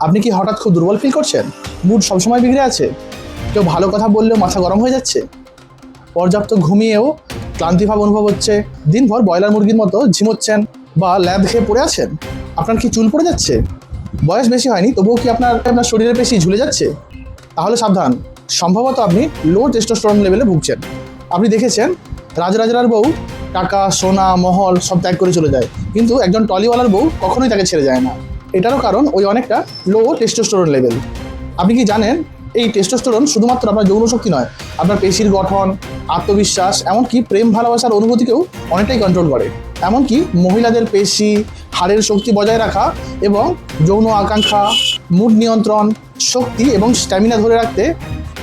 আপনি কি হঠাৎ খুব দুর্বল ফিল করছেন? মুড সবসময় বিগড়ে আছে? কেউ ভালো কথা বললেও মাথা গরম হয়ে যাচ্ছে? পর্যাপ্ত ঘুমিয়েও ক্লান্তিভাব অনুভব হচ্ছে? দিনভর ব্রয়লার মুরগির মতো ঝিমোচ্ছেন বা ল্যাব খেয়ে পড়ে আছেন? আপনার কি চুল পড়ে যাচ্ছে? বয়স বেশি হয়নি, তবুও কি আপনার আপনার শরীরের পেশি ঝুলে যাচ্ছে? তাহলে সাবধান। সম্ভবত আপনি লো টেস্টোস্টেরন লেভেলে ভুগছেন। আপনি দেখেছেন রাজরাজার বউ টাকা, সোনা, মহল সব ত্যাগ করে চলে যায়। কিন্তু একজন টলিওয়ালার বউ কখনোই তাকে ছেড়ে যায় না। এটারও কারণ ওই অনেকটা লো টেস্টোস্টেরন লেভেল আপনি কি জানেন, এই টেস্টোস্টেরন শুধুমাত্র আপনার যৌন শক্তি নয়, আপনার পেশির গঠন, আত্মবিশ্বাস, এমনকি প্রেম, ভালোবাসার অনুভূতিকেও অনেকটাই কন্ট্রোল করে। এমনকি মহিলাদের পেশি, হাড়ের শক্তি বজায় রাখা এবং যৌন আকাঙ্ক্ষা মুড নিয়ন্ত্রণ, শক্তি এবং স্ট্যামিনা ধরে রাখতে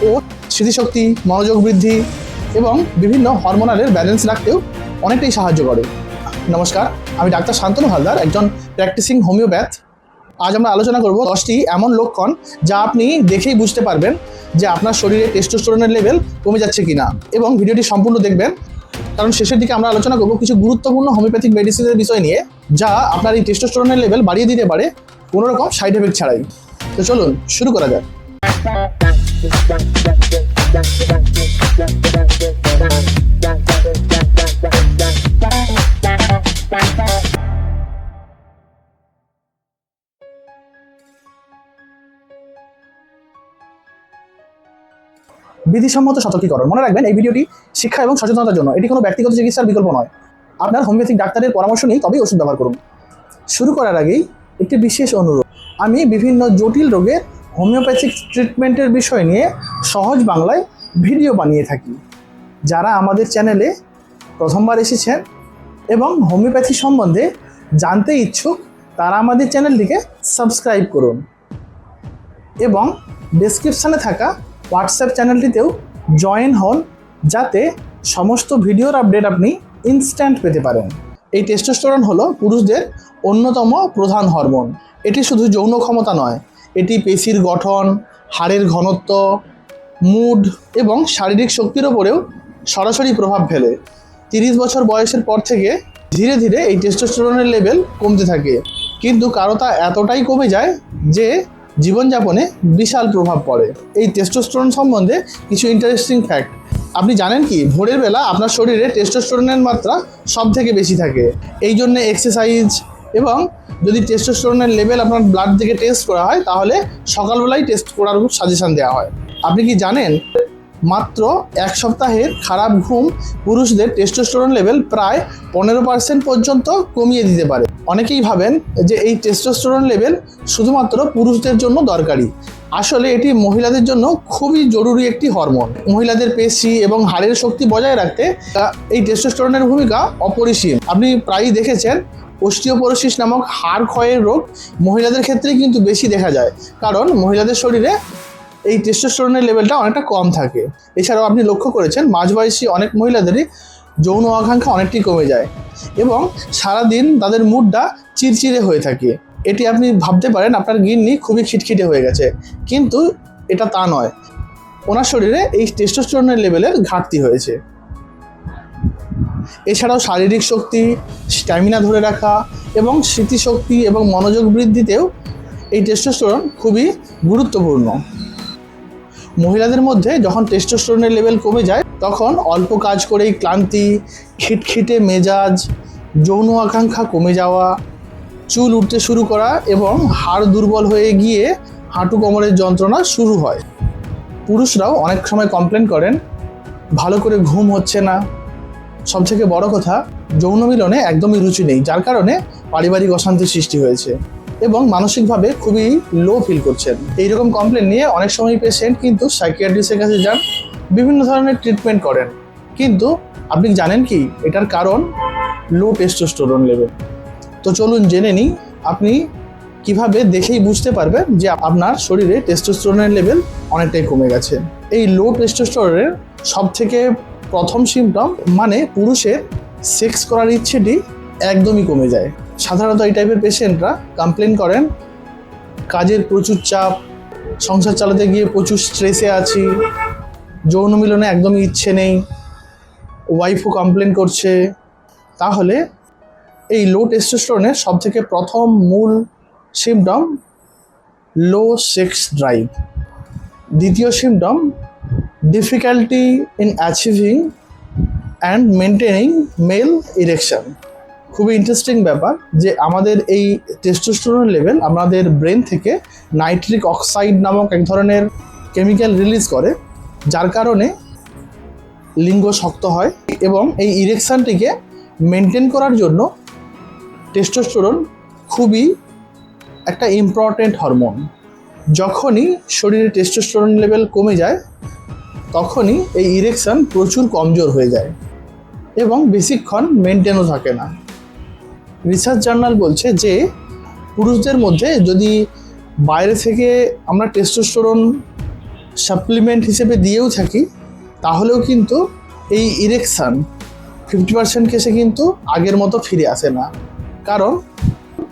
ও স্মৃতিশক্তি, মনোযোগ বৃদ্ধি এবং বিভিন্ন হরমোনালের ব্যালেন্স রাখতেও অনেকটাই সাহায্য করে। নমস্কার, আমি ডাক্তার শান্তনু হালদার, একজন প্র্যাকটিসিং হোমিওপ্যাথ আজ আমরা আলোচনা করব দশটি এমন লক্ষণ যা আপনি দেখেই বুঝতে পারবেন যে আপনার শরীরে টেস্টোস্টেরনের লেভেল কমে যাচ্ছে কিনা। এবং ভিডিওটি সম্পূর্ণ দেখবেন। কারণ শেষের দিকে আমরা আলোচনা করব কিছু গুরুত্বপূর্ণ হোমিওপ্যাথিক মেডিসিনের বিষয় নিয়ে, যা আপনার এই টেস্টোস্টেরনের লেভেল বাড়িয়ে দিতে পারে কোনো রকম সাইড এফেক্ট ছাড়াই। তো চলুন, শুরু করা যাক। বিধিসম্মত সতর্কীকরণ। মনে রাখবেন, এই ভিডিওটি শিক্ষা এবং সচেতনতার জন্য। এটি কোনো ব্যক্তিগত চিকিৎসার বিকল্প নয়। আপনার হোমিওপ্যাথিক ডাক্তারের পরামর্শ নিয়ে তবেই ওষুধ ব্যবহার করুন। শুরু করার আগেই একটি বিশেষ অনুরোধ। আমি বিভিন্ন জটিল রোগের হোমিওপ্যাথিক ট্রিটমেন্টের বিষয় নিয়ে সহজ বাংলায় ভিডিও বানিয়ে থাকি। যারা আমাদের চ্যানেলে প্রথমবার এসেছেন এবং হোমিওপ্যাথি সম্বন্ধে জানতে ইচ্ছুক, তারা আমাদের চ্যানেলটিকে সাবস্ক্রাইব করুন এবং ডেসক্রিপশানে থাকা হোয়াটসঅ্যাপ চ্যানেলটিতেও জয়েন হন যাতে সমস্ত ভিডিওর আপডেট আপনি ইনস্ট্যান্ট পেতে পারেন। এই টেস্টোস্টেরন হলো পুরুষদের অন্যতম প্রধান হরমোন এটি শুধু যৌন ক্ষমতা নয়, এটি পেশির গঠন, হাড়ের ঘনত্ব মুড এবং শারীরিক শক্তির ওপরেও সরাসরি প্রভাব ফেলে। তিরিশ বছর বয়সের পর থেকে ধীরে ধীরে এই টেস্টোস্টেরনের লেভেল কমতে থাকে। কিন্তু কারও তা এতটাই কমে যায় যে জীবনযাপনে বিশাল প্রভাব পড়ে। এই টেস্টোস্টেরন সম্বন্ধে কিছু ইন্টারেস্টিং ফ্যাক্ট আপনি জানেন কি, ভোরের বেলা আপনার শরীরে টেস্টোস্টেরনের মাত্রা সব থেকে বেশি থাকে। এই জন্য এক্সারসাইজ এবং যদি টেস্টোস্টেরনের লেভেল আপনার ব্লাড থেকে টেস্ট করা হয়, তাহলে সকালবেলায় টেস্ট করার সাজেশন দেওয়া হয়। আপনি কি জানেন, মাত্র এক সপ্তাহের খারাপ ঘুম পুরুষদের টেস্টোস্টেরন লেভেল প্রায় পনেরো পার্সেন্ট পর্যন্ত কমিয়ে দিতে পারে। অনেকেই ভাবেন যে এই টেস্টোস্টেরন লেভেল শুধুমাত্র পুরুষদের জন্য দরকারি। আসলে এটি মহিলাদের জন্য খুবই জরুরি একটি হরমোন মহিলাদের পেশি এবং হাড়ের শক্তি বজায় রাখতে এই টেস্টোস্টেরনের ভূমিকা অপরিসীম। আপনি প্রায়ই দেখেছেন অস্টিওপোরোসিস নামক হাড় ক্ষয়ের রোগ মহিলাদের ক্ষেত্রেই কিন্তু বেশি দেখা যায়। কারণ মহিলাদের শরীরে এই টেস্টোস্টেরনের লেভেলটা অনেকটা কম থাকে। এছাড়াও আপনি লক্ষ্য করেছেন মাঝবয়সী অনেক মহিলাদেরই যৌন আকাঙ্ক্ষা অনেকটাই কমে যায় এবং সারাদিন তাদের মুডটা চিরচিরে হয়ে থাকে। এটি আপনি ভাবতে পারেন, আপনার গিন্নি খুবই খিটখিটে হয়ে গেছে। কিন্তু এটা তা নয়। ওনার শরীরে এই টেস্টোস্টেরনের লেভেলের ঘাটতি হয়েছে। এছাড়াও শারীরিক শক্তি স্ট্যামিনা ধরে রাখা এবং স্মৃতিশক্তি এবং মনোযোগ বৃদ্ধিতেও এই টেস্টোস্টেরন খুবই গুরুত্বপূর্ণ। মহিলাদের মধ্যে যখন টেস্টোস্টেরনের লেভেল কমে যায় তখন অল্প কাজ করেই ক্লান্তি, খিটখিটে মেজাজ, যৌন আকাঙ্ক্ষা কমে যাওয়া, চুল উঠতে শুরু করা এবং হাড় দুর্বল হয়ে গিয়ে হাঁটু কোমরের যন্ত্রণা শুরু হয়। পুরুষরাও অনেক সময় কমপ্লেন করেন, ভালো করে ঘুম হচ্ছে না। সবথেকে বড় কথা, যৌন মিলনে একদমই রুচি নেই, যার কারণে পারিবারিক অশান্তির সৃষ্টি হয়েছে এবং মানসিকভাবে খুবই লো ফিল করছেন। এইরকম কমপ্লেন নিয়ে অনেক সময় পেশেন্ট কিন্তু সাইকিয়াট্রিস্টের কাছে যান বিভিন্ন ধরনের ট্রিটমেন্ট করেন। কিন্তু আপনি জানেন কি? এটার কারণ লো টেস্টোস্টেরন লেভেল তো চলুন জেনে নিই, আপনি কীভাবে দেখেই বুঝতে পারবেন যে আপনার শরীরে টেস্টোস্টেরনের লেভেল অনেকটাই কমে গেছে। এই লো টেস্টোস্টেরনের সব থেকে প্রথম সিমটম মানে পুরুষের সেক্স করার ইচ্ছেটি একদমই কমে যায়। সাধারণত এই টাইপের পেশেন্টরা কমপ্লেন করেন, কাজের প্রচুর চাপ, সংসার চালাতে গিয়ে প্রচুর স্ট্রেসে আছি যৌন মিলনে একদমই ইচ্ছে নেই। ওয়াইফও কমপ্লেন করছে। তাহলে এই লো টেস্টোস্টেরনের সব থেকে প্রথম মূল সিমটম লো সেক্স ড্রাইভ দ্বিতীয় symptom difficulty in achieving and maintaining male erection খুবই ইন্টারেস্টিং ব্যাপার যে আমাদের এই টেস্টোস্টেরন লেভেল আমাদের ব্রেন থেকে নাইট্রিক অক্সাইড নামক এক ধরনের কেমিক্যাল রিলিজ করে। যার কারণে লিঙ্গ শক্ত হয় এবং এই ইরেকশনটিকে মেনটেন করার জন্য টেস্টোস্টেরন খুবই একটা ইম্পর্ট্যান্ট হরমোন যখনই শরীরে টেস্টোস্টেরন লেভেল কমে যায়, তখনই এই ইরেকশন প্রচুর কমজোর হয়ে যায় এবং বেশিক্ষণ মেনটেনও থাকে না। রিসার্চ জার্নাল বলছে যে, পুরুষদের মধ্যে যদি বাইরে থেকে আমরা টেস্টোস্টেরন সাপ্লিমেন্ট হিসেবে দিয়েও থাকি, তাহলেও কিন্তু এই ইরেকশান ফিফটি পার্সেন্ট কেসে কিন্তু আগের মতো ফিরে আসে না। কারণ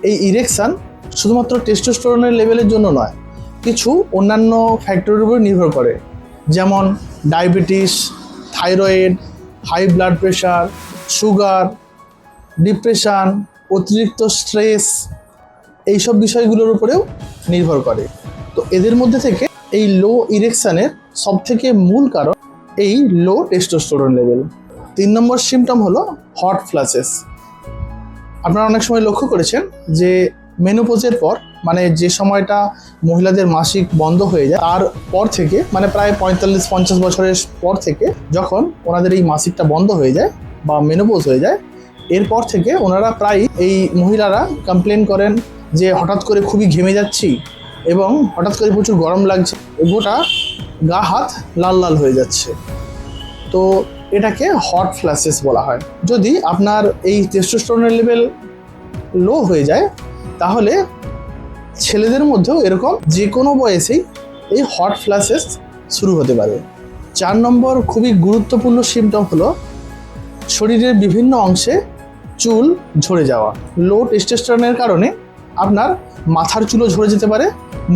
এই ইরেকশান শুধুমাত্র টেস্টোস্টেরনের লেভেলের জন্য নয়, কিছু অন্যান্য ফ্যাক্টরের উপর নির্ভর করে। যেমন diabetes thyroid high blood pressure sugar depression অতিরিক্ত স্ট্রেস এইসব বিষয়গুলোর উপরেও নির্ভর করে। তো এদের মধ্যে থেকে এই লো ইরেকশানের সবথেকে মূল কারণ এই লো টেস্টোস্টেরন লেভেল তিন নম্বর সিমটম হলো হট ফ্ল্যাশেস আপনারা অনেক সময় লক্ষ্য করেছেন যে মেনোপোজের পর মানে যে সময়টা মহিলাদের মাসিক বন্ধ হয়ে যায়, তার পর থেকে মানে প্রায় পঁয়তাল্লিশ, পঞ্চাশ বছরের পর থেকে যখন ওনাদের এই মাসিকটা বন্ধ হয়ে যায় বা মেনোপোজ হয়ে যায়, এরপর থেকে ওনারা প্রায় এই মহিলারা কমপ্লেন করেন যে হঠাৎ করে খুবই ঘেমে যাচ্ছি এবং হঠাৎ করে প্রচুর গরম লাগছে গোটা গা হাত লাল লাল হয়ে যাচ্ছে। তো এটাকে হট ফ্ল্যাশেস বলা হয়। যদি আপনার এই টেস্টোস্টেরনের লেভেল লো হয়ে যায়, তাহলে ছেলেদের মধ্যেও এরকম যে কোনো বয়সেই এই হট ফ্ল্যাশেস শুরু হতে পারে। চার নম্বর খুবই গুরুত্বপূর্ণ সিমটম হলো শরীরের বিভিন্ন অংশে চুল ঝরে যাওয়া। লো টেস্টোস্টেরনের কারণে আপনার মাথার চুলও ঝরে যেতে পারে।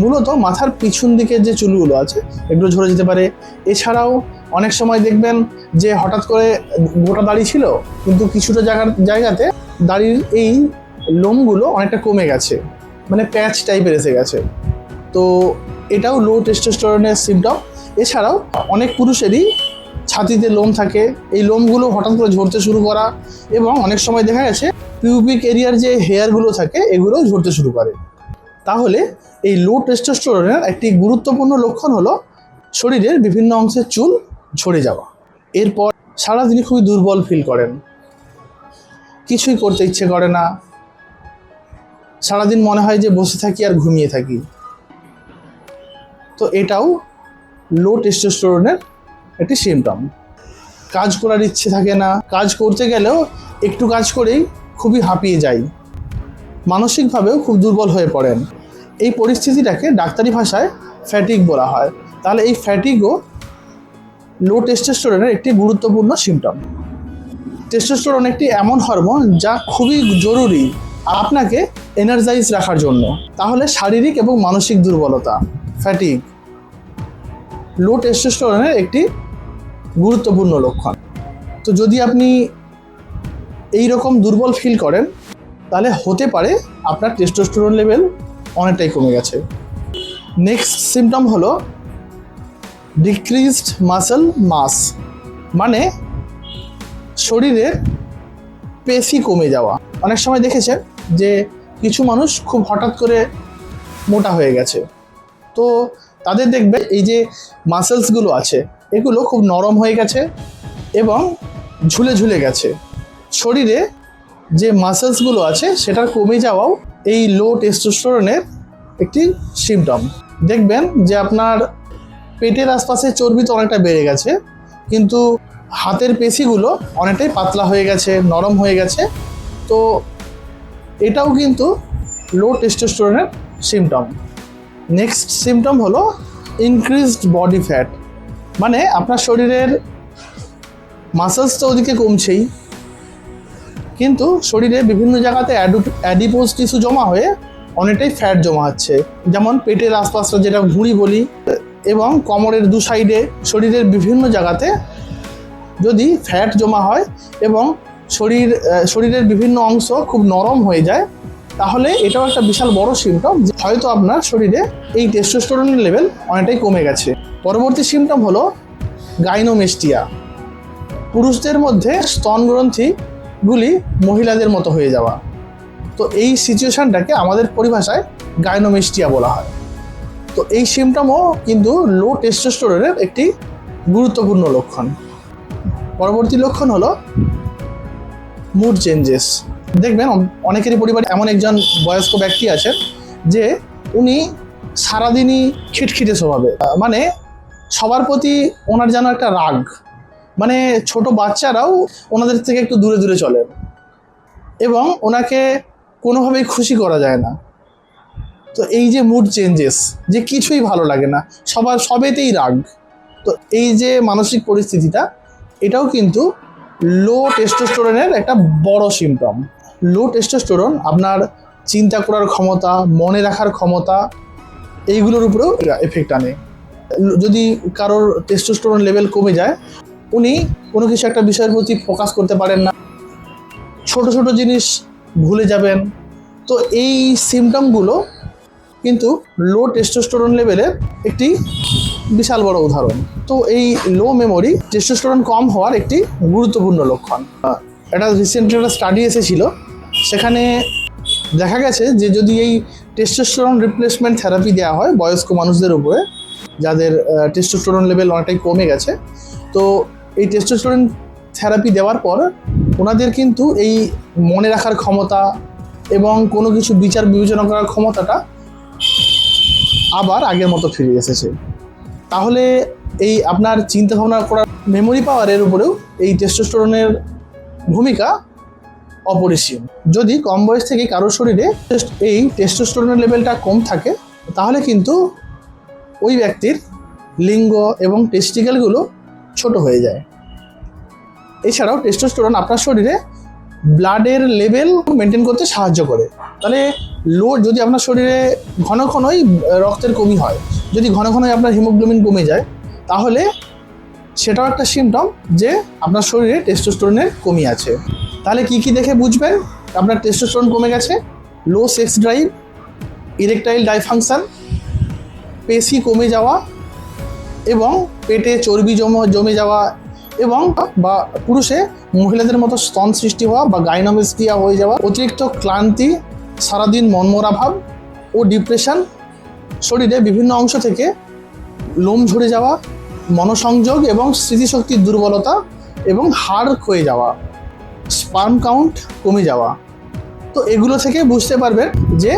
মূলত মাথার পিছন দিকের যে চুলগুলো আছে, এগুলো ঝরে যেতে পারে। এছাড়াও অনেক সময় দেখবেন যে হঠাৎ করে গোটা দাড়ি ছিল, কিন্তু কিছুটা জায়গার জায়গাতে দাড়ির এই লোমগুলো অনেকটা কমে গেছে মানে প্যাচ টাইপের এসে গেছে। তো এটাও লো টেস্টোস্টেরনের সিমটম এছাড়াও অনেক পুরুষেরই ছাতিতে লোম থাকে, এই লোমগুলো হঠাৎ করে ঝরতে শুরু করা এবং অনেক সময় দেখা গেছে পিউবিক এরিয়ার যে হেয়ারগুলো থাকে, এগুলোও ঝরতে শুরু করে। তাহলে এই লো টেস্টোস্টেরনের একটি গুরুত্বপূর্ণ লক্ষণ হলো শরীরের বিভিন্ন অংশের চুল ঝরে যাওয়া। এরপর সারাদিনই খুবই দুর্বল ফিল করেন। কিছুই করতে ইচ্ছে করে না। সারাদিন মনে হয় যে বসে থাকি আর ঘুমিয়ে থাকি। তো এটাও লো টেস্টোস্টেরনের একটি সিমটম কাজ করার ইচ্ছে থাকে না। কাজ করতে গেলেও একটু কাজ করেই খুবই হাঁপিয়ে যাই। মানসিকভাবেও খুব দুর্বল হয়ে পড়েন। এই পরিস্থিতিটাকে ডাক্তারি ভাষায় ফ্যাটিক বলা হয়। তাহলে এই ফ্যাটিকও লো টেস্টোস্টেরনের একটি গুরুত্বপূর্ণ সিমটম টেস্টোস্টেরন একটি এমন হরমোন যা খুবই জরুরি আপনাকে এনার্জাইজ রাখার জন্য। তাহলে শারীরিক এবং মানসিক দুর্বলতা ফ্যাটিক লো টেস্টোস্টেরনের একটি গুরুত্বপূর্ণ লক্ষণ। তো যদি আপনি এই রকম দুর্বল ফিল করেন তাহলে হতে পারে আপনার টেস্টোস্টেরন লেভেল অনেকটাই কমে গেছে। নেক্সট সিমটম হলো ডিক্রিজড মাসেল মাস মানে শরীরের পেশি কমে যাওয়া। অনেক সময় দেখেছেন যে কিছু মানুষ খুব হঠাৎ করে মোটা হয়ে গেছে। তো তাদের দেখবে এই যে মাসেলসগুলো আছে, এগুলো খুব নরম হয়ে গেছে এবং ঝুলে ঝুলে গেছে। শরীরে যে মাসেলসগুলো আছে সেটা কমে যাওয়াও এই লো টেস্টোস্টেরনের একটি সিমটম দেখবেন যে আপনার পেটের আশপাশে চর্বি তো অনেকটা বেড়ে গেছে, কিন্তু হাতের পেশিগুলো অনেকটাই পাতলা হয়ে গেছে, নরম হয়ে গেছে। তো এটাও কিন্তু লো টেস্টোস্টেরনের সিমটম নেক্সট সিমটম হলো ইনক্রিজড বডি ফ্যাট মানে আপনার শরীরের মাসেলস তো ওদিকে কমছেই কিন্তু শরীরে বিভিন্ন জায়গাতে অ্যাডিপোজ টিস্যু জমা হয়ে অনেকটাই ফ্যাট জমা হচ্ছে। যেমন পেটের আশপাশটা যেটা ভুঁড়ি বলি, এবং কোমরের দু সাইডে শরীরের বিভিন্ন জায়গাতে যদি ফ্যাট জমা হয় এবং শরীর শরীরের বিভিন্ন অংশ খুব নরম হয়ে যায়, তাহলে এটাও একটা বিশাল বড় সিমটম হয়তো আপনার শরীরে এই টেস্টোস্টেরনের লেভেল অনেকটাই কমে গেছে। পরবর্তী সিমটম হলো গাইনোমেস্টিয়া পুরুষদের মধ্যে স্তন গ্রন্থিগুলি মহিলাদের মতো হয়ে যাওয়া। তো এই সিচুয়েশনটাকে আমাদের পরিভাষায় গাইনোমেস্টিয়া বলা হয়। তো এই সিমটমও কিন্তু লো টেস্টোস্টেরনের একটি গুরুত্বপূর্ণ লক্ষণ। পরবর্তী লক্ষণ হলো মুড চেঞ্জেস দেখবেন, অনেকেরই পরিবারে এমন একজন বয়স্ক ব্যক্তি আছেন যে উনি সারাদিনই খিটখিটে স্বভাবে মানে সবার প্রতি ওনার যেন একটা রাগ মানে ছোট বাচ্চারাও ওনাদের থেকে একটু দূরে দূরে চলে। এবং ওনাকে কোনোভাবেই খুশি করা যায় না। তো এই যে মুড চেঞ্জেস যে কিছুই ভালো লাগে না, সবার, সবেতেই রাগ। তো এই যে মানসিক পরিস্থিতিটা, এটাও কিন্তু লো টেস্টোস্টেরনের একটা বড় সিমটম লো টেস্টোস্টেরন আপনার চিন্তা করার ক্ষমতা, মনে রাখার ক্ষমতা, এইগুলোর উপরেও এফেক্ট আনে। যদি কারোর টেস্টোস্টেরন লেভেল কমে যায় উনি কোনো কিছু একটা বিষয়ের প্রতি ফোকাস করতে পারেন না। ছোট ছোট জিনিস ভুলে যাবেন। তো এই সিমটমগুলো কিন্তু লো টেস্টোস্টেরন লেভেলের একটি বিশাল বড় উদাহরণ। তো এই লো মেমোরি টেস্টোস্টেরন কম হওয়ার একটি গুরুত্বপূর্ণ লক্ষণ। আহ, একটা রিসেন্ট একটা স্টাডি এসেছিল। সেখানে দেখা গেছে যে যদি এই টেস্টোস্টেরন রিপ্লেসমেন্ট থেরাপি দেওয়া হয় বয়স্ক মানুষদের উপরে যাদের টেস্টোস্টেরন লেভেল অনেকটাই কমে গেছে তো এই টেস্টোস্টেরন থেরাপি দেওয়ার পর ওনাদের কিন্তু এই মনে রাখার ক্ষমতা এবং কোনো কিছু বিচার বিবেচনা করার ক্ষমতাটা আবার আগের মতো ফিরে এসেছে। তাহলে এই আপনার চিন্তা ভাবনা করার মেমোরি পাওয়ারের উপরেও এই টেস্টোস্টেরনের ভূমিকা অপরিসীম। যদি কম বয়স থেকে কারোর শরীরে এই টেস্টোস্টেরনের লেভেলটা কম থাকে, তাহলে কিন্তু ওই ব্যক্তির লিঙ্গ এবং টেস্টিকেলগুলো ছোট হয়ে যায়। এছাড়াও টেস্টোস্টেরন আপনার শরীরে ব্লাডের লেভেল মেনটেন করতে সাহায্য করে। তাহলে লো যদি আপনার শরীরে ঘন ঘনই রক্তের কমি হয়, যদি ঘন ঘনই আপনার হিমোগ্লোবিন কমে যায়, তাহলে সেটাও একটা সিমটম যে আপনার শরীরে টেস্টোস্টেরনের কমি আছে। তাহলে কি কি দেখে বুঝবেন? আপনার টেস্টোস্টেরন কমে গেছে low sex drive erectile dysfunction পেশি কমে যাওয়া এবং পেটে চর্বি জমে জমে যাওয়া এবং বা পুরুষে মহিলাদের মতো স্তন সৃষ্টি হওয়া বা গাইনোমেস্টিয়া হয়ে যাওয়া, অতিরিক্ত ক্লান্তি, সারাদিন মনমরা ভাব ও ডিপ্রেশন শরীরে বিভিন্ন অংশ থেকে লোম ঝরে যাওয়া, মনসংযোগ এবং স্মৃতিশক্তির দুর্বলতা এবং হাড় ক্ষয়ে যাওয়া স্পার্ম কাউন্ট কমে যাওয়া। তো এগুলো থেকে বুঝতে পারবেন যে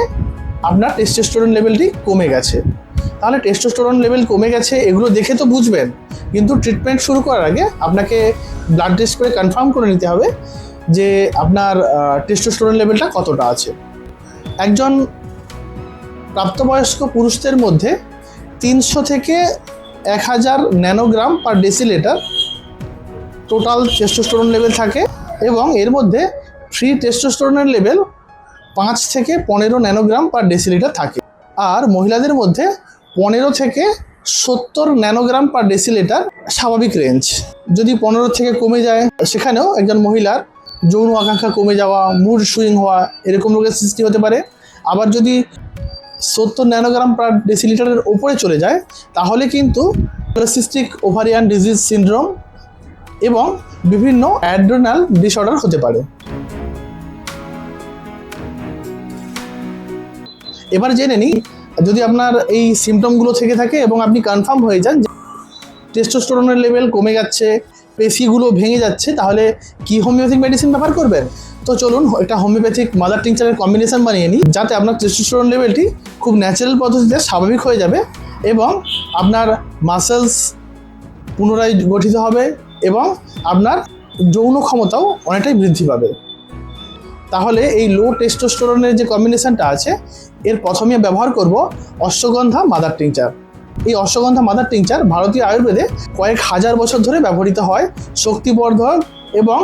আপনার টেস্টোস্টেরন লেভেলটি কমে গেছে। তাহলে টেস্টোস্টেরন লেভেল কমে গেছে, এগুলো দেখে তো বুঝবেন। কিন্তু ট্রিটমেন্ট শুরু করার আগে আপনাকে ব্লাড টেস্ট করে কনফার্ম করে নিতে হবে যে আপনার টেস্টোস্টেরন লেভেলটা কতটা আছে। একজন প্রাপ্তবয়স্ক পুরুষদের মধ্যে তিনশো থেকে এক হাজার nanogram per decilitre total testosterone level থাকে এবং এর মধ্যে ফ্রি টেস্টোস্টেরনের লেভেল পাঁচ থেকে পনেরো ন্যানোগ্রাম পার ডেসিলিটার থাকে। আর মহিলাদের মধ্যে পনেরো থেকে সত্তর ন্যানোগ্রাম পার ডেসিলিটার স্বাভাবিক রেঞ্জ যদি পনেরো থেকে কমে যায়, সেখানেও একজন মহিলার যৌন আকাঙ্ক্ষা কমে যাওয়া মুড সুইং হওয়া, এরকম রোগের সৃষ্টি হতে পারে। আবার যদি সত্তর ন্যানোগ্রাম পার ডেসিলিটারের ওপরে চলে যায়, তাহলে কিন্তু পলিসিস্টিক ওভারিয়ান ডিজিজ সিনড্রোম এবং বিভিন্ন অ্যাড্রোনাল ডিসঅর্ডার হতে পারে। এবার জেনে নিই, যদি আপনার এই সিমটমগুলো থেকে থাকে এবং আপনি কনফার্ম হয়ে যান যে টেস্টোস্টেরনের লেভেল কমে যাচ্ছে, পেশিগুলো ভেঙে যাচ্ছে, তাহলে কি হোমিওপ্যাথিক মেডিসিন ব্যবহার করবেন? তো চলুন, একটা হোমিওপ্যাথিক মাদার টিংচারের কম্বিনেশন বানিয়ে নিই, যাতে আপনার টেস্টোস্টেরন লেভেলটি খুব ন্যাচারাল পদ্ধতিতে স্বাভাবিক হয়ে যাবে এবং আপনার মাসেলস পুনরায় গঠিত হবে এবং আপনার যৌন ক্ষমতাও অনেকটাই বৃদ্ধি পাবে। তাহলে এই লো টেস্টোস্টেরনের যে কম্বিনেশনটা আছে, এর প্রথমে ব্যবহার করব অশ্বগন্ধা মাদার টিংচার এই অশ্বগন্ধা মাদার টিংচার ভারতীয় আয়ুর্বেদে কয়েক হাজার বছর ধরে ব্যবহৃত হয় শক্তিবর্ধক এবং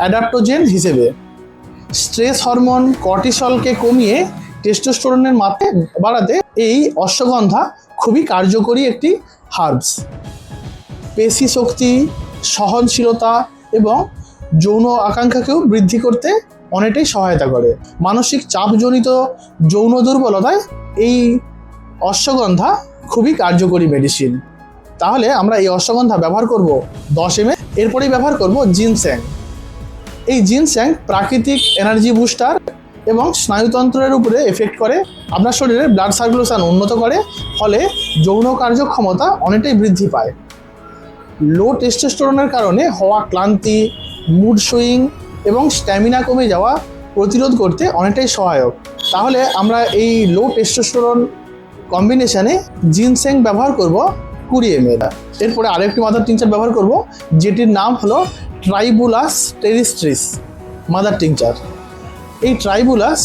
অ্যাডাপ্টোজেন হিসেবে। স্ট্রেস হরমোন কর্টিসলকে কমিয়ে টেস্টোস্টেরনের মাত্রা বাড়াতে এই অশ্বগন্ধা খুবই কার্যকরী একটি হার্বস পেশি শক্তি, সহনশীলতা এবং যৌন আকাঙ্ক্ষাকেও বৃদ্ধি করতে অনেকটাই সহায়তা করে। মানসিক চাপজনিত যৌন দুর্বলতায় এই অশ্বগন্ধা খুবই কার্যকরী মেডিসিন তাহলে আমরা এই অশ্বগন্ধা ব্যবহার করব দশ এম এরপরেই ব্যবহার করব জিনস্যাং এই জিনস্যাং প্রাকৃতিক এনার্জি বুস্টার এবং স্নায়ুতন্ত্রের উপরে এফেক্ট করে। আপনার শরীরে ব্লাড সার্কুলেশন উন্নত করে, ফলে যৌন কার্যক্ষমতা অনেকটাই বৃদ্ধি পায়। লো টেস্টোস্টেরনের কারণে হওয়া ক্লান্তি মুড সুইং এবং স্ট্যামিনা কমে যাওয়া প্রতিরোধ করতে অনেকটাই সহায়ক। তাহলে আমরা এই লো টেস্টোস্টেরন কম্বিনেশনে জিনসেং ব্যবহার করব কুড়ি এম এরপরে আরেকটি মাদার টিংচার ব্যবহার করব, যেটির নাম হলো ট্রাইবুলাস টেরিস্ট্রিস মাদার টিংচার এই ট্রাইবুলাস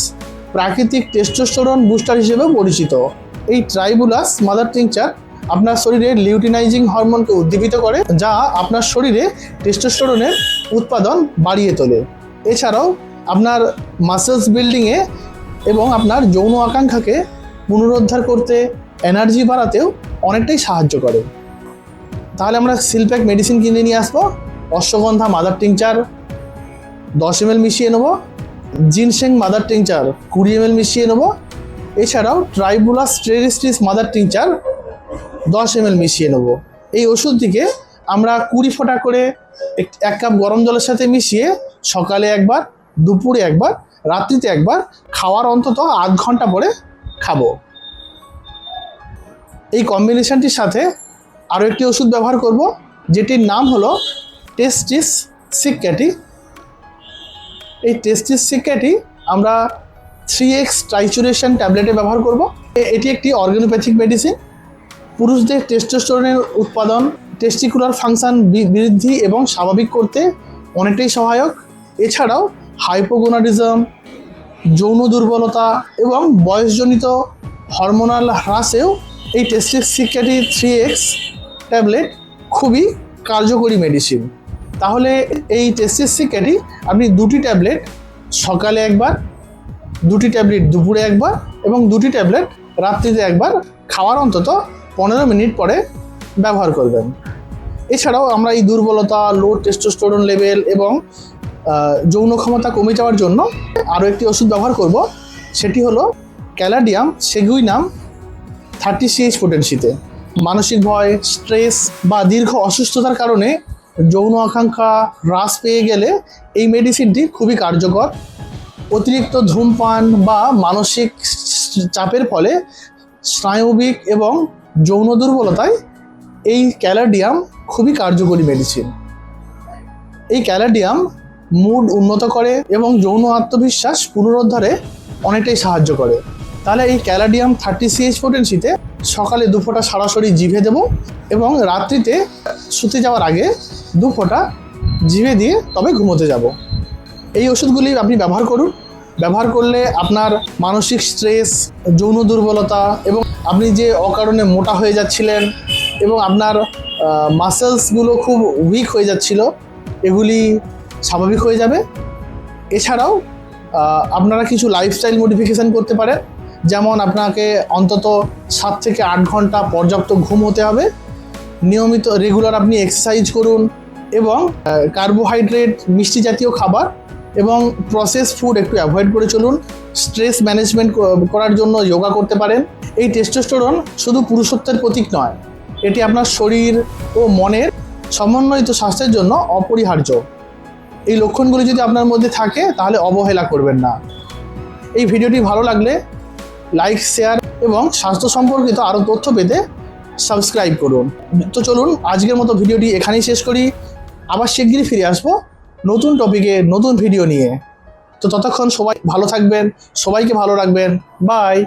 প্রাকৃতিক টেস্টোস্টেরন বুস্টার হিসেবে পরিচিত। এই ট্রাইবুলাস মাদার টিংচার আপনার শরীরে লিউটিনাইজিং হরমোনকে উদ্দীপিত করে, যা আপনার শরীরে টেস্টোস্টেরনের উৎপাদন বাড়িয়ে তোলে। এছাড়াও, আপনার মাসেলস বিল্ডিংয়ে এবং আপনার যৌন আকাঙ্ক্ষাকে পুনরুদ্ধার করতে এনার্জি বাড়াতেও অনেকটাই সাহায্য করে। তাহলে আমরা সিলপ্যাক মেডিসিন কিনে নিয়ে আসব। অশ্বগন্ধা মাদার টিংচার দশ এম মিশিয়ে নেব। জিনসেং মাদার টিংচার কুড়ি এম মিশিয়ে নেব। এছাড়াও ট্রাইবুলাস ট্রেরিস্টিস মাদার টিংচার দশ এম মিশিয়ে নেব। এই ওষুধটিকে আমরা কুড়ি ফোঁটা করে এক- কাপ গরম জলের সাথে মিশিয়ে সকালে একবার, দুপুরে একবার, রাত্রিতে একবার, খাওয়ার অন্তত আধ ঘণ্টা পরে খাব। এই কম্বিনেশনটির সাথে আরও একটি ওষুধ ব্যবহার করব, যেটির নাম হলো টেস্টিস সিক্যাটি। এই টেস্টিস সিক্যাটি আমরা থ্রি এক্স ট্রাইচুরেশন ট্যাবলেটে ব্যবহার করব। এটি একটি অর্গানোপ্যাথিক মেডিসিন। পুরুষদের টেস্টোস্টেরনের উৎপাদন টেস্টিকুলার ফাংশন বৃদ্ধি এবং স্বাভাবিক করতে অনেকটাই সহায়ক। এছাড়াও হাইপোগোনাডিজম যৌন দুর্বলতা এবং বয়সজনিত হরমোনাল হ্রাসেও এই টেস্টিস সিক্যাটি থ্রি এক্স ট্যাবলেট খুবই কার্যকরী মেডিসিন তাহলে এই টেস্টিস সিক্যাটি আপনি দুটি ট্যাবলেট সকালে একবার, দুটি ট্যাবলেট দুপুরে একবার এবং দুটি ট্যাবলেট রাত্রিতে একবার খাওয়ার অন্তত পনেরো মিনিট পরে ব্যবহার করবেন। এছাড়াও আমরা এই দুর্বলতা লো টেস্টোস্টেরন লেভেল এবং যৌন ক্ষমতা কমে যাওয়ার জন্য আরও একটি ওষুধ ব্যবহার করব। সেটি হলো ক্যালাডিয়াম সেগুইনাম থার্টি সিএইচ পোটেন্সিতে মানসিক ভয় স্ট্রেস বা দীর্ঘ অসুস্থতার কারণে যৌন আকাঙ্ক্ষা হ্রাস পেয়ে গেলে এই মেডিসিনটি খুবই কার্যকর। অতিরিক্ত ধূমপান বা মানসিক চাপের ফলে স্নায়বিক এবং যৌন দুর্বলতায় এই ক্যালাডিয়াম খুবই কার্যকরী মেডিসিন এই ক্যালাডিয়াম মুড উন্নত করে এবং যৌন আত্মবিশ্বাস পুনরুদ্ধারে অনেকটাই সাহায্য করে। তাহলে এই ক্যালাডিয়াম থার্টি সিএইচ পোটেন্সিতে সকালে দু ফোঁটা সরাসরি জিভে দেব এবং রাত্রিতে শুতে যাওয়ার আগে দু ফোঁটা জিভে দিয়ে তবে ঘুমোতে যাব। এই ওষুধগুলি আপনি ব্যবহার করুন। ব্যবহার করলে আপনার মানসিক স্ট্রেস যৌন দুর্বলতা এবং আপনি যে অকারণে মোটা হয়ে যাচ্ছিলেন এবং আপনার মাসেলসগুলো খুব উইক হয়ে যাচ্ছিল, এগুলি স্বাভাবিক হয়ে যাবে। এছাড়াও আপনারা কিছু লাইফস্টাইল মডিফিকেশান করতে পারেন। যেমন আপনাকে অন্তত সাত থেকে আট ঘণ্টা পর্যাপ্ত ঘুম হতে হবে। নিয়মিত রেগুলার আপনি এক্সারসাইজ করুন এবং কার্বোহাইড্রেট মিষ্টি জাতীয় খাবার এবং প্রসেস ফুড একটু অ্যাভয়েড করে চলুন। স্ট্রেস ম্যানেজমেন্ট করার জন্য যোগা করতে পারেন। এই টেস্টোস্টেরন শুধু পুরুষত্বের প্রতীক নয়, এটি আপনার শরীর ও মনের সমন্বয়িত স্বাস্থ্যের জন্য অপরিহার্য। এই লক্ষণগুলি যদি আপনার মধ্যে থাকে, তাহলে অবহেলা করবেন না। এই ভিডিওটি ভালো লাগলে লাইক শেয়ার এবং স্বাস্থ্য সম্পর্কিত আরও তথ্য পেতে সাবস্ক্রাইব করুন। তো চলুন, আজকের মতো ভিডিওটি এখানেই শেষ করি। আবার শিগগিরই ফিরে আসব। নতুন টপিকে নতুন ভিডিও নিয়ে। তো ততক্ষণ সবাই ভালো থাকবেন সবাইকে ভালো রাখবেন। বাই